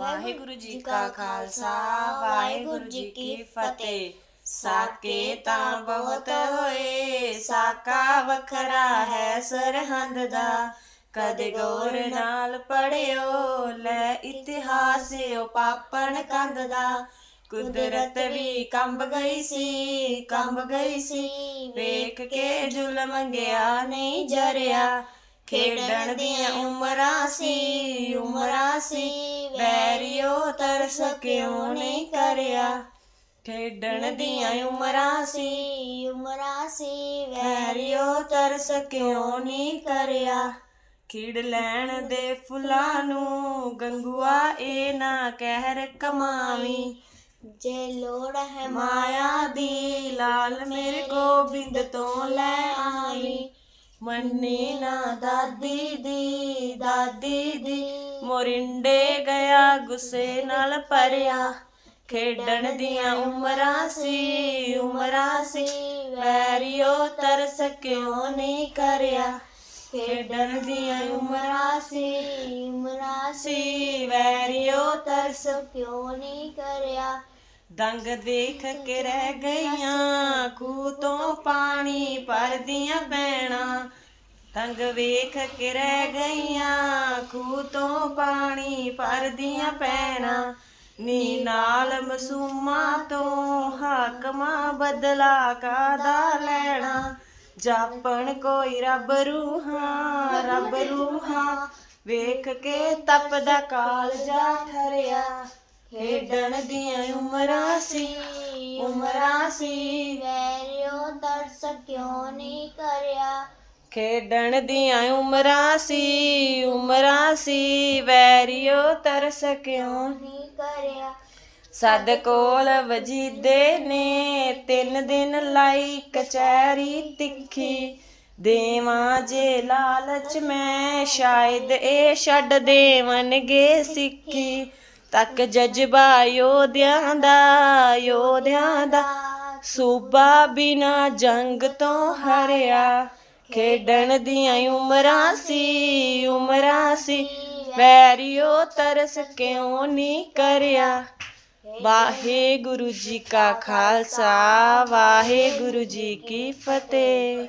ਵਾਹਿਗੁਰੂ ਜੀ ਕਾ ਖਾਲਸਾ ਵਾਹਿਗੁਰੂ ਜੀ ਕੀ ਫਤਿਹ। ਸਾਕੇ ਤਾਂ ਬਹੁਤ ਹੋਏ ਸਾਕਾ ਵੱਖਰਾ ਹੈ ਸਰਹੰਦ ਦਾ। ਕਦੇ ਗੌਰ ਨਾਲ ਪੜਿਓ ਲੈ ਇਤਿਹਾਸ ਓ ਪਾਪਣ ਕੰਦ ਦਾ। ਕੁਦਰਤ ਵੀ ਕੰਬ ਗਈ ਸੀ ਕੰਬ ਗਈ ਸੀ। ਵੇਖ ਕੇ ਜ਼ੁਲਮ ਗਿਆ ਨਹੀਂ ਜਰਿਆ। ਖੇਡਣ ਦੀਆਂ ਉਮਰਾਂ ਸੀ ਉਮਰਾਂ ਸੀ। ਬੈਰੀਓ ਤਰਸ ਕਿਉਂ ਨਹੀਂ ਕਰਿਆ? ਖੇਡਣ ਦੀਆਂ ਉਮਰਾਂ ਸੀ ਉਮਰਾਂ ਸੀ। ਵੈਰੀਓ ਤਰਸ ਕਿਉਂ ਨਹੀਂ ਕਰਿਆ? ਖਿੜ ਲੈਣ ਦੇ ਫੁੱਲਾਂ ਨੂੰ ਗੰਗੂਆ ਇਹ ਨਾ ਕਹਿਰ ਕਮਾਵੀਂ। ਜੇ ਲੋੜ ਹੈ ਮਾਇਆ ਦੀ ਲਾਲ ਮੇਰੇ ਗੋਬਿੰਦ ਤੋਂ ਲੈ ਆਵੀਂ। ਮੰਨੀ ਨਾ ਦਾਦੀ ਦੀ ਦਾਦੀ ਦੀ। ਮੋਰਿੰਡੇ ਗਿਆ ਗੁੱਸੇ ਨਾਲ ਭਰਿਆ। ਖੇਡਣ ਦੀਆਂ ਉਮਰਾਂ ਸੀ ਉਮਰਾਂ ਸੀ। ਵੈਰੀਓ ਤਰਸ ਕਿਉਂ ਨਹੀਂ ਕਰਿਆ? ਖੇਡਣ ਦੀਆਂ ਉਮਰਾਂ ਸੀ ਉਮਰਾਂ ਸੀ। ਸੀ ਵੈਰੀਓ ਤਰਸ ਕਿਉਂ ਨਹੀਂ ਕਰਿਆ? ਦੰਗ ਦੇਖ ਕੇ ਰਹਿ ਗਈਆਂ ਖੂਹ ਤੋਂ ਪਾਣੀ ਭਰਦੀਆਂ ਪੈਣਾ। ਦੰਗ ਵੇਖ ਕੇ ਰਹਿ ਗਈਆਂ ਖੂਹ ਤੋਂ ਪਾਣੀ ਭਰਦੀਆਂ ਪੈਣਾ। ਨੀ ਨਾਲ ਮਸੂਮਾਂ ਤੋਂ ਹਾਕਮਾਂ ਬਦਲਾ ਕਾਦਾ ਲੈਣਾ? ਜਾਪਣ ਕੋਈ ਰੱਬ ਰੂਹਾਂ ਰੱਬ ਰੂਹਾਂ। ਵੇਖ ਕੇ ਤਪਦਾ ਕਾਲ ਜਾ ਠਰਿਆ। ਖੇਡਣ ਦੀਆਂ ਉਮਰਾਂ ਸੀ ਉਮਰਾਂ ਸੀ। ਵੈਰਿਓ ਤਰਸ ਕਿਉਂ ਨਹੀਂ ਕਰਿਆ? ਖੇਡਣ ਦੀਆਂ ਉਮਰਾਂ ਸੀ ਉਮਰਾਂ ਸੀ ਵੈਰੀਓ ਤਰਸ ਕਿਉਂ ਨਹੀਂ ਕਰਿਆ? ਸਦ ਕੋਲ ਵਜੀਦੇ ਨੇ ਤਿੰਨ ਦਿਨ ਲਾਈ ਕਚਹਿਰੀ ਤਿੱਖੀ। ਦੇਵਾਂ ਜੇ ਲਾਲਚ ਮੈਂ ਸ਼ਾਇਦ ਇਹ ਛੱਡ ਦੇਵਨਗੇ ਸਿੱਖੀ। ਤੱਕ ਜਜ਼ਬਾ ਯੋਧਿਆਂ ਦਾ ਯੋਧਿਆਂ ਦਾ। ਸੂਬਾ ਬਿਨਾ ਜੰਗ ਤੋਂ ਹਰਿਆ। ਖੇਡਣ ਦੀਆਂ ਉਮਰਾਂ ਸੀ ਉਮਰਾਂ ਸੀ। ਵੈਰੀਓ ਤਰਸ ਕਿਉਂ ਨਹੀਂ ਕਰਿਆ? ਵਾਹਿਗੁਰੂ ਜੀ ਕਾ ਖਾਲਸਾ, ਵਾਹਿਗੁਰੂ ਜੀ ਕੀ ਫਤਿਹ।